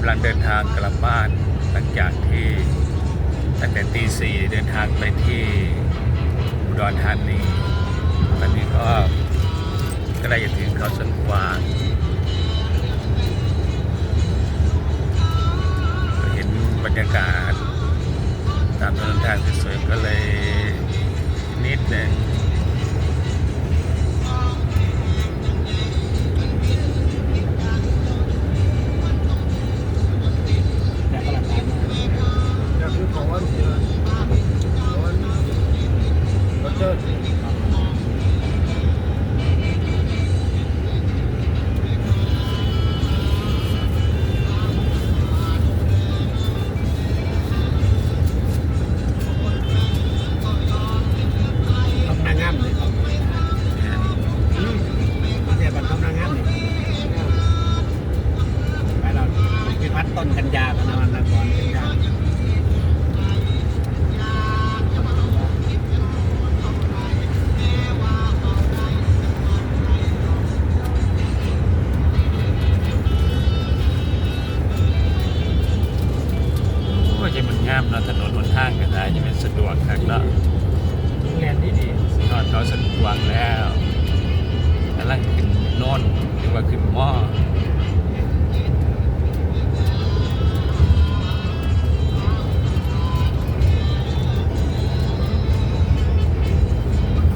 ำลังเดินทางกลับบ้านหลังจากที่ตั้งแต่ตีสี่เดินทางไปที่อุดรธานีตอนนี้ก็ใกล้จะถึงเขาสันควาเห็นบรรยากาศ ตามถนนทางที่สวยก็เลยนิดหนึ่ง ต้นกันยาพนาวันนครกันยาโอ้ยยังมันงามเนาะถนนบนทางก็ได้ยังเป็นสะดวกครับเนาะเรียนที่ดีนอนเขาสะดวกแล้วกำลังขึ้นน่นหรือว่าขึ้นหม้อ